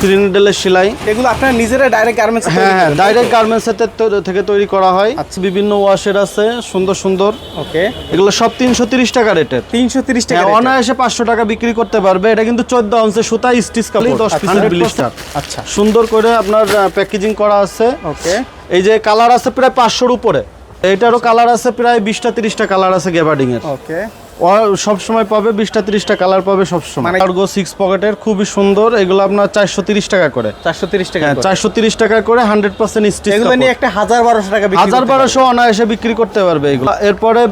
Three নিডেলের সেলাই। এগুলো আপনারা নিজেরা ডাইরেক্ট গার্মেন্টস হ্যাঁ হ্যাঁ ডাইরেক্ট গার্মেন্টসের থেকে তৈরি করা হয়। বিভিন্ন ওয়াশের আছে সুন্দর সুন্দর। ওকে। এগুলো সব তিনশো তিরিশ টাকা রেটের। তিনশো তিরিশ টাকা হ্যাঁ। অনায়াসে পাঁচশো টাকা বিক্রি করতে পারবে। এটা কিন্তু চোদ্দ অংশে সুতা স্টিচ কাপড় দশ পিসের 100% ব্লিস্টার আচ্ছা। সুন্দর করে আপনার প্যাকেজিং করা আছে। ওকে। এই যে কালার আছে প্রায় পাঁচশোর উপরে। এটারও কালার আছে প্রায় বিশটা তিরিশটা কালার আছে গ্যাবার্ডিং এর ওকে। সব সময় পাবে বিশটা তিরিশটা কালার পাবে সব সময় মানে- কার্গো সিক্স পকেটের খুবই সুন্দর এগুলো আপনার চারশো তিরিশ টাকা করে। চারশো তিরিশ টাকা হ্যাঁ চারশো তিরিশ টাকা করে হান্ড্রেড পার্সেন্ট স্টিচ এগুলো নিয়ে একটা হাজার বারোশো টাকা হাজার বারোশো অনায়াসে বিক্রি করতে পারবে এগুলো। এরপরে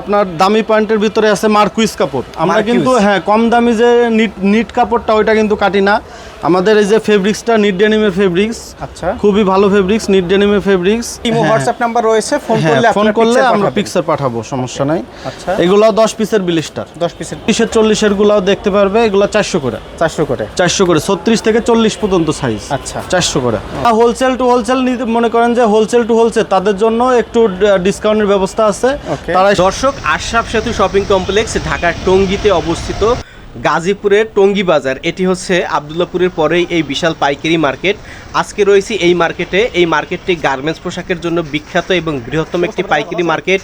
আপনার দামি পয়েন্টের ভিতরে আছে মার্কুইস কাপড়। আমরা কিন্তু হ্যাঁ কম দামি যে নিট নিট কাপড়টা ওইটা কিন্তু কাটি না। আমাদের এই যে ফেব্রিক্সটা নিট ডেনিমের ফেব্রিক্স আচ্ছা। খুবই ভালো ফেব্রিক্স নিট ডেনিমের ফেব্রিক্স ইমো হোয়াটসঅ্যাপ নাম্বার রয়েছে ফোন হ্যাঁ করলে ফোন করলে আমরা পিকচার পাঠাবো সমস্যা নাই। আচ্ছা। এগুলো দশ পিসের বিলিস্টার দশ পিসের তিরিশের চল্লিশের গুলাও দেখতে পারবে এগুলো চারশো করে। চারশো করে। চারশো করে ছত্রিশ থেকে চল্লিশ পর্যন্ত সাইজ আচ্ছা। চারশো করে। হোলসেল টু হোলসেল নিতে মনে করেন যে হোলসেল টু হোলসেল তাদের জন্য একটু ডিসকাউন্টের ব্যবস্থা আছে. তারা দর্শক আশরাফ সেতু শপিং কমপ্লেক্স ঢাকার টঙ্গীতে অবস্থিত গাজীপুরের টঙ্গী বাজার এটি হচ্ছে আবদুল্লাপুরের পরেই এই বিশাল পাইকারি মার্কেট। আজকে রয়েছি এই মার্কেটে। এই মার্কেটটি গার্মেন্টস পোশাকের জন্য বিখ্যাত এবং বৃহত্তম একটি পাইকারি মার্কেট।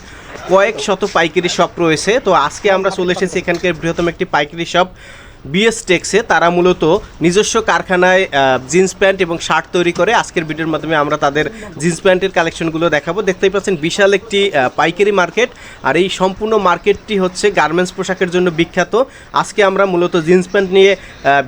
কয়েক শত পাইকারি শপ রয়েছে। তো আজকে আমরা চলে এসেছি এখানকার বৃহত্তম একটি পাইকারি শপ। বিএস টেক্সে তারা মূলত নিজস্ব কারখানায় জিন্স প্যান্ট এবং শার্ট তৈরি করে আজকের ভিডিওর মাধ্যমে আমরা তাদের জিন্স প্যান্টের কালেকশনগুলো দেখাবো। দেখতেই পাচ্ছেন বিশাল একটি পাইকারি মার্কেট। আর এই সম্পূর্ণ মার্কেটটি হচ্ছে গার্মেন্টস পোশাকের জন্য বিখ্যাত। আজকে আমরা মূলত জিন্স প্যান্ট নিয়ে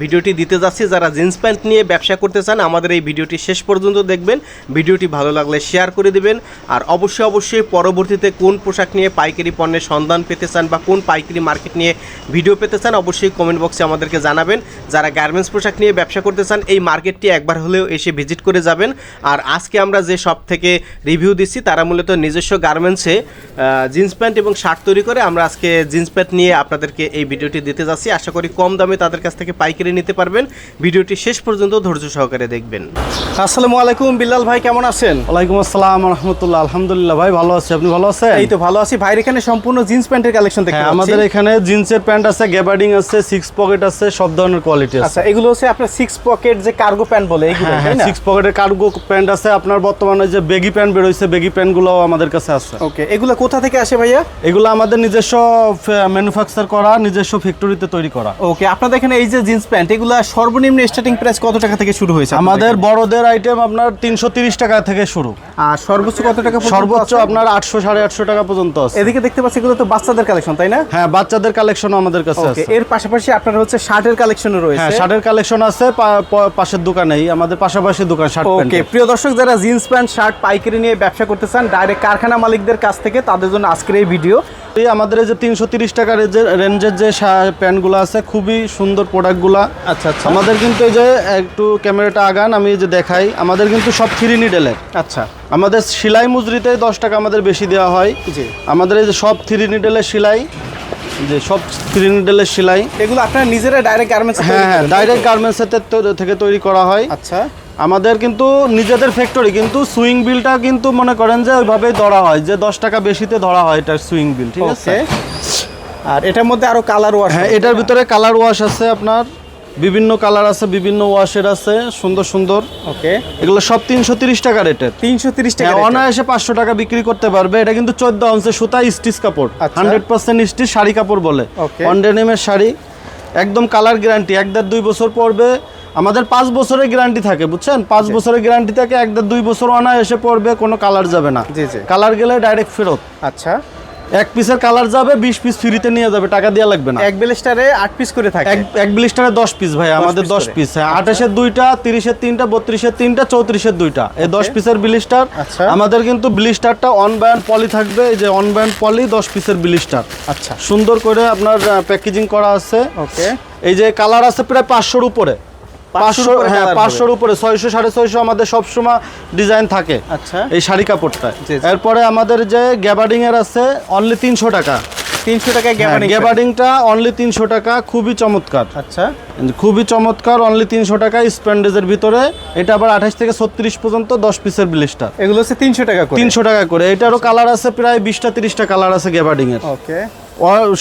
ভিডিওটি দিতে যাচ্ছি। যারা জিন্স প্যান্ট নিয়ে ব্যবসা করতে চান, আমাদের এই ভিডিওটি শেষ পর্যন্ত দেখবেন। ভিডিওটি ভালো লাগলে শেয়ার করে দিবেন। আর অবশ্যই অবশ্যই পরবর্তীতে কোন পোশাক নিয়ে পাইকারি পণ্যের সন্ধান পেতে চান বা কোন পাইকারি মার্কেট নিয়ে ভিডিও পেতে চান, অবশ্যই কমেন্ট বক্সে আমাদেরকে জানাবেন যারা গার্মেন্টস পোশাক নিয়ে ব্যবসা করতে চান এই মার্কেটটি একবার হলেও এসে ভিজিট করে যাবেন। আর আজকে আমরা যে শপ থেকে রিভিউ দিচ্ছি তারা মূলত নিজস্ব গার্মেন্টসে জিন্স প্যান্ট এবং শার্ট তৈরি করে আমরা আজকে জিন্স প্যান্ট নিয়ে আপনাদেরকে এই ভিডিওটি দিতে যাচ্ছি। আশা করি কম দামে তাদের কাছ থেকে পাইকারি নিতে পারবেন। ভিডিওটি শেষ পর্যন্ত ধৈর্য সহকারে দেখবেন। আসসালামু আলাইকুম বিল্লাল ভাই কেমন আছেন? ওয়ালাইকুম আসসালাম রহমতুল্লাহ আলহামদুলিল্লাহ ভাই ভালো আছি। আপনি ভালো আছেন? এই তো ভালো আছি। ভাইয়ের এখানে সম্পূর্ণ জিন্স প্যান্টের কালেকশন দেখতে হ্যাঁ আমাদের এখানে জিন্সের প্যান্ট আছে গ্যাবার্ডিং আছে সিক্স পকেট আছে সব ধরনের কোয়ালিটি আছে। আচ্ছা এগুলো হচ্ছে আপনার সিক্স পকেট যে কার্গো প্যান্ট বলে এগুলো হ্যাঁ সিক্স পকেটের কার্গো প্যান্ট আছে আপনার বর্তমানে যে বেগি প্যান্ট বেগি প্যান্টগুলোও আমাদের কাছে আছে। ওকে এগুলো কোথা থেকে আসে ভাইয়া? এগুলো আমাদের নিজস্ব ম্যানুফ্যাকচার করা নিজস্ব ফ্যাক্টরিতে তৈরি করা। ওকে আপনাদের এখানে এই যে জিন্স প্যান্ট এগুলো সর্বনিম্ন স্টার্টিং প্রাইস কত টাকা থেকে শুরু হয়েছে আমাদের বড়দের আইটেম আপনার তিনশো তিরিশ টাকা থেকে শুরু। আর সর্বোচ্চ কত টাকা সর্বোচ্চ আপনার আটশো সাড়ে আটশো টাকা পর্যন্ত আছে। এদিকে দেখতে পাচ্ছি এগুলো তো বাচ্চাদের কালেকশন তাই না? হ্যাঁ বাচ্চাদের কালেকশনও আমাদের কাছে আছে। এর পাশাপাশি আপনার হচ্ছে শার্টের কালেকশনও হ্যাঁ রয়েছে শার্টের কালেকশন আছে পাশের দোকানেই আমাদের পাশাপাশি দোকান শার্ট ওকে প্রিয় দর্শক যারা জিন্স প্যান্ট শার্ট পাইকারি নিয়ে ব্যবসা করতে চান ডাইরেক্ট কারখানা মালিকদের কাছ থেকে তাদের জন্য আজকের এই ভিডিও এই আমাদের যে তিনশো তিরিশ টাকার যে রেঞ্জের যে প্যান্টগুলো আছে খুবই সুন্দর প্রোডাক্টগুলা আচ্ছা আচ্ছা। আমাদের কিন্তু এই যে একটু ক্যামেরাটা আগান আমি যে দেখাই আমাদের কিন্তু সব থ্রি নিডেলের আচ্ছা। আমাদের সেলাই মজুরিতে দশ টাকা আমাদের বেশি দেওয়া হয়। জি। আমাদের এই যে সব থ্রি নিডেলের সেলাই যে সব থ্রি ডেলের সেলাই। এগুলো আপনারা নিজেরা ডাইরেক্ট গার্মেন্টস হ্যাঁ হ্যাঁ ডাইরেক্ট গার্মেন্টসের থেকে তৈরি করা হয়। আচ্ছা। আমাদের কিন্তু নিজেদের ফ্যাক্টরি কিন্তু সুইং বিলটা কিন্তু মনে করেন যে ওইভাবেই ধরা হয় যে দশ টাকা বেশিতে ধরা হয় এটা সুইং বিল ঠিক আছে? আর এটার মধ্যে আরও কালার ওয়াশ হ্যাঁ এটার ভিতরে কালার ওয়াশ আছে আপনার বিভিন্ন কালার আছে বিভিন্ন ওয়াশের আছে সুন্দর সুন্দর। ওকে। এগুলো সব তিনশো তিরিশ টাকা রেটের। তিনশো তিরিশ টাকা হ্যাঁ। অনায়াসে পাঁচশো টাকা বিক্রি করতে পারবে। এটা কিন্তু চোদ্দ অংশে সুতা স্টিচ কাপড়। আচ্ছা। হান্ড্রেড পার্সেন্ট স্টিচ শাড়ি কাপড় বলে. অনডেনিমের শাড়ি। একদম কালার গ্যারান্টি। এক দেড় দুই বছর পরবে। আমাদের পাঁচ বছরের গ্যারান্টি থাকে বুঝছেন? পাঁচ বছরের গ্যারান্টি থাকে এক দেড় দুই বছর অনায়াসে পড়বে কোনো কালার যাবে না। কালার গেলে ডাইরেক্ট ফেরত। আচ্ছা। এক পিসের কালার যাবে বিশ পিস ফ্রিতে নিয়ে যাবে টাকা দেওয়া লাগবে না। এক বেলেস্টারে আট পিস করে থাকে। এক ব্লিস্টারে দশ পিস ভাই আমাদের দশ পিস হ্যাঁ আঠাশের দুইটা তিরিশের তিনটা বত্রিশের তিনটা চৌত্রিশের দুইটা। এই দশ পিসের ব্লিস্টার আচ্ছা। আমাদের কিন্তু ব্লিস্টারটা অন ব্যান্ড পলি থাকবে এই যে অন ব্যান্ড পলি দশ পিসের ব্লিস্টার আচ্ছা। সুন্দর করে আপনার প্যাকেজিং করা আছে। ওকে এই যে কালার আছে প্রায় পাঁচশোর উপরে। 500 পাঁচশো হ্যাঁ পাঁচশোর উপরে ছয়শো সাড়ে ছয়শো আমাদের সবসময় ডিজাইন থাকে আচ্ছা। এই শাড়ি কাপড়টা। এরপরে আমাদের যে গ্যাবার্ডিং এর আছে অনলি তিনশো টাকা। তিনশো টাকা গ্যাবার্ডিং গ্যাবার্ডিংটা অনলি তিনশো টাকা খুবই চমৎকার। আচ্ছা। খুবই চমৎকার অনলি তিনশো টাকা স্প্যান্ডেজের ভিতরে। এটা আবার আঠাশ থেকে ছত্রিশ পর্যন্ত দশ পিসের ব্লিস্টার এগুলো হচ্ছে তিনশো টাকা করে। তিনশো টাকা করে। এটারও কালার আছে প্রায় বিশটা তিরিশটা কালার আছে গ্যাবার্ডিং এর। ওকে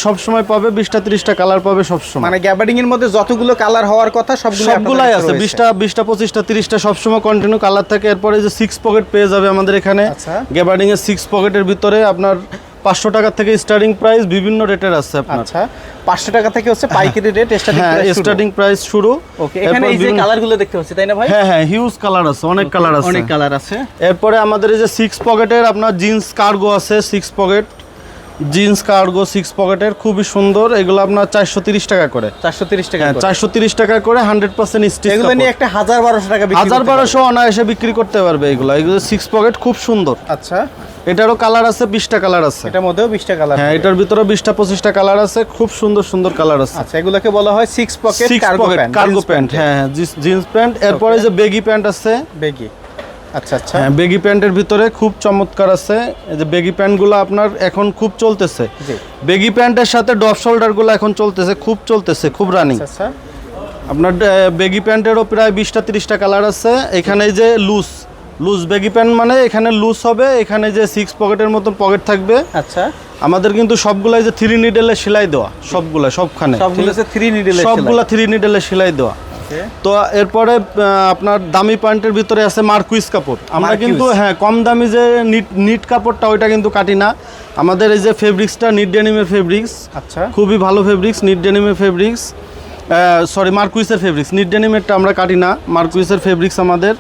সব সময় পাবে বিশটা তিরিশটা কালার পাবে সব সময়। মানে গ্যাবার্ডিং এর মধ্যে যতগুলো কালার হওয়ার কথা সবগুলো সবগুলাই আছে বিশটা বিশটা পঁচিশটা তিরিশটা সবসময় কন্টিনিউ কালার থাকে। এরপরে যে সিক্স পকেট পেয়ে যাবে আমাদের এখানে। আচ্ছা। গ্যাবার্ডিং এর সিক্স পকেটের ভিতরে আপনার পাঁচশো টাকা থেকে স্টার্টিং প্রাইস বিভিন্ন রেটের আছে আচ্ছা পাঁচশো টাকা থেকে হচ্ছে পাইকারি রেট হ্যাঁ স্টার্টিং প্রাইস শুরু। ওকে এখানে এই যে কালারগুলো দেখতে পাচ্ছি তাই না ভাই? হ্যাঁ হ্যাঁ হিউজ কালার আছে অনেক কালার আছে অনেক কালার আছে। এরপরে আমাদের এই যে সিক্স পকেটের আপনার জিন্স কার্গো আছে six pocket jeans cargo six পকেটের খুবই সুন্দর। এগুলো আপনার চারশো তিরিশ টাকা করে। চারশো তিরিশ টাকা হ্যাঁ করে। চারশো তিরিশ টাকা করে হান্ড্রেড পার্সেন্ট এগুলো নিয়ে একটা হাজার বারোশো টাকা বিক্রি হাজার বারোশো অনায়াসে বিক্রি করতে পারবে এগুলো। এগুলো সিক্স পকেট খুব সুন্দর। আচ্ছা। এটারও কালার আছে বিশটা কালার আছে। এটার মধ্যেও বিশটা কালার হ্যাঁ এটার ভিতরে বিশটা পঁচিশটা কালার আছে খুব সুন্দর সুন্দর কালার আছে। আচ্ছা এগুলোকে বলা হয় six pocket cargo pant cargo pant হ্যাঁ জিন্স প্যান্ট এরপরে যে বেগি প্যান্ট আছে বেগি। আচ্ছা আচ্ছা। হ্যাঁ বেগি প্যান্টের ভিতরে খুব চমৎকার আছে। এই যে বেগি প্যান্টগুলো আপনার এখন খুব চলতেছে। বেগি প্যান্টের সাথে ডপ শোল্ডারগুলো এখন চলতেছে খুব চলতেছে খুব রানিং আচ্ছা আচ্ছা। আপনার বেগি প্যান্টেরও প্রায় বিশটা তিরিশটা কালার আছে। এখানে এই যে লুজ লুজ বেগি প্যান্ট মানে এখানে লুজ হবে এখানে যে সিক্স পকেটের মতো পকেট থাকবে। আচ্ছা। আমাদের কিন্তু সবগুলাই যে থ্রি নিডেলে সেলাই দেওয়া সবগুলা সবখানে। সবগুলো থ্রি নিডেল সবগুলা থ্রি নিডেলে সেলাই দেওয়া। তো এরপরে আপনার দামি প্যান্টের ভিতরে আছে মার্কুইস কাপড়। আমরা কিন্তু হ্যাঁ কম দামি যে নিট নিট কাপড়টা ওইটা কিন্তু কাটি না। আমাদের এই যে ফেব্রিক্সটা নিট ডেনিমের ফেব্রিক্স। আচ্ছা। খুবই ভালো ফেব্রিক্স নিট ডেনিমের ফেব্রিক্স। সরি মার্কুইসের ফেব্রিক্স। নিট ডেনিমেরটা আমরা কাটি না মার্কুইসের ফেব্রিক্স আমাদের।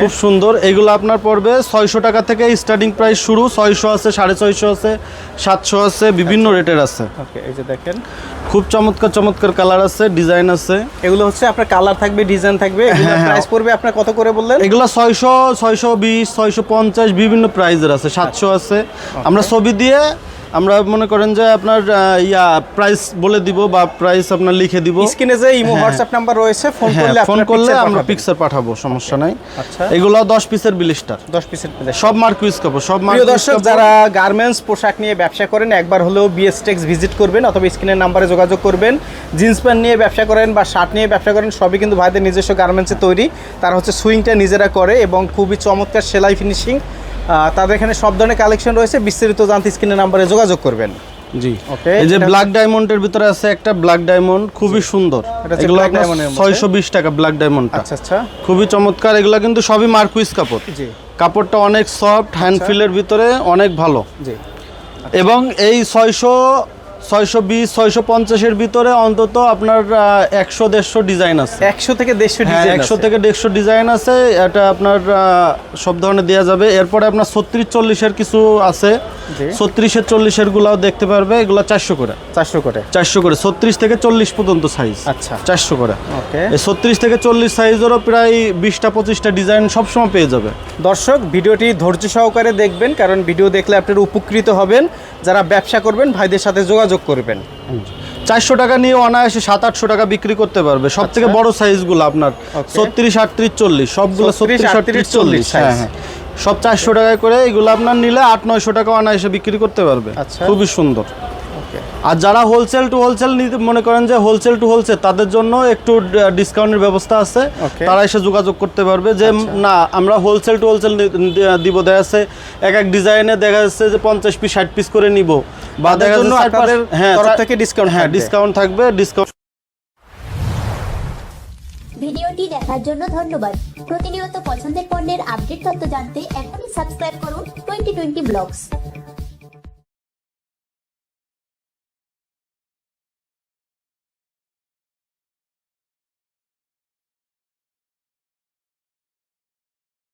খুব সুন্দর। এগুলো আপনার পড়বে ছয়শো টাকা থেকে স্টার্টিং প্রাইস শুরু। ছয়শো আছে সাড়ে ছয়শো আছে সাতশো আছে বিভিন্ন রেটের আছে। ওকে এই যে দেখেন। খুব চমৎকার চমৎকার কালার আছে ডিজাইন আছে। এগুলো হচ্ছে আপনার কালার থাকবে ডিজাইন থাকবে। হ্যাঁ, হ্যাঁ। প্রাইস পড়বে আপনার কত করে বললেন? এগুলো ছয়শো ছয়শো বিশ ছয়শো পঞ্চাশ বিভিন্ন প্রাইজের আছে সাতশো আছে। আমরা ছবি দিয়ে আমরা মনে করেন যে আপনার ইয়া প্রাইস বলে দিব বা প্রাইস আপনার লিখে দিব। স্ক্রিনে যে ইমো হোয়াটসঅ্যাপ নাম্বার রয়েছে ফোন হ্যাঁ করলে ফোন করলে আমরা পিকচার পাঠাবো সমস্যা নাই। আচ্ছা। এগুলো দশ পিসের বিলিস্টার 10 পিসের সব মার্কুইস কাপড় সব প্রিয় দর্শক যারা গার্মেন্টস পোশাক নিয়ে ব্যবসা করেন একবার হলেও বিএসটেক্স ভিজিট করবেন অথবা স্ক্রিনের নাম্বারে যোগাযোগ করবেন। জিন্স প্যান্ট নিয়ে ব্যবসা করেন বা শার্ট নিয়ে ব্যবসা করেন সবই কিন্তু ভাইদের নিজস্ব গার্মেন্টসে তৈরি। তারা হচ্ছে সুইংটা নিজেরা করে এবং খুবই চমৎকার সেলাই ফিনিশিং তাদের এখানে সব ধরনের কালেকশন রয়েছে। বিস্তারিত জানতে স্ক্রিনের নাম্বারে যোগাযোগ করবেন। জি। ওকে এই যে ব্ল্যাক ডায়মন্ডের ভিতরে আছে একটা ব্ল্যাক ডায়মন্ড খুবই সুন্দর। এগুলো আপনার। ছয়শো বিশ টাকা ব্ল্যাক ডায়মন্ডটা আচ্ছা আচ্ছা। খুবই চমৎকার। এগুলো কিন্তু সবই মার্কুইস কাপড়। জি। কাপড়টা অনেক সফট হ্যান্ড ফিলের ভিতরে অনেক ভালো। জি। এবং এই ছয়শো ছয়শো বিশ ছয়শো পঞ্চাশের ভিতরে অন্তত আপনার একশো দেড়শো ডিজাইন আছে। একশো থেকে দেড়শো হ্যাঁ ডিজাইন একশো থেকে দেড়শো ডিজাইন আছে। এটা আপনার সব ধরনের দেওয়া যাবে। এরপরে আপনার ছত্রিশ চল্লিশের কিছু আছে। ছত্রিশের চল্লিশের গুলাও দেখতে পারবে। এগুলো চারশো করে। চারশো করে। চারশো করে। ছত্রিশ থেকে চল্লিশ পর্যন্ত সাইজ আচ্ছা। চারশো করে। ওকে। ছত্রিশ থেকে চল্লিশ সাইজেরও প্রায় বিশটা পঁচিশটা ডিজাইন সবসময় পেয়ে যাবে। দর্শক ভিডিওটি ধৈর্য সহকারে দেখবেন কারণ ভিডিও দেখলে আপনারা উপকৃত হবেন। যারা ব্যবসা করবেন ভাইদের সাথে যোগাযোগ করবেন। চারশো টাকা নিয়ে অনায়াসে সাত আটশো টাকা বিক্রি করতে পারবে। সব থেকে বড় সাইজগুলো আপনার ছত্রিশ আটত্রিশ চল্লিশ সবগুলো ছত্রিশ আটত্রিশ চল্লিশ। হ্যাঁ হ্যাঁ। সব চারশো টাকায় করে এগুলো আপনার নিলে আট নয়শো টাকা অনায়াসে বিক্রি করতে পারবে। আচ্ছা। খুবই সুন্দর। আর যারা হোলসেল টু হোলসেল নিতে মনে করেন যে হোলসেল টু হোলসেল তাদের জন্য একটু ডিসকাউন্টের ব্যবস্থা আছে। তারা এসে যোগাযোগ করতে পারবে যে না আমরা হোলসেল টু হোলসেল দিব। দেখা যাচ্ছে এক এক ডিজাইনে দেখা যাচ্ছে যে পঞ্চাশ পিস ষাট পিস করে নিব। বা তাদের দেখা জন্য যাচ্ছে হ্যাঁ থেকে discount হ্যাঁ ডিসকাউন্ট থাকবে ডিসকাউন্ট ভিডিওটি দেখার জন্য ধন্যবাদ। প্রতিনিয়ত পছন্দের পণ্যের আপডেট তথ্য জানতে এখনই সাবস্ক্রাইব করুন টোয়েন্টি টোয়েন্টি ব্লগস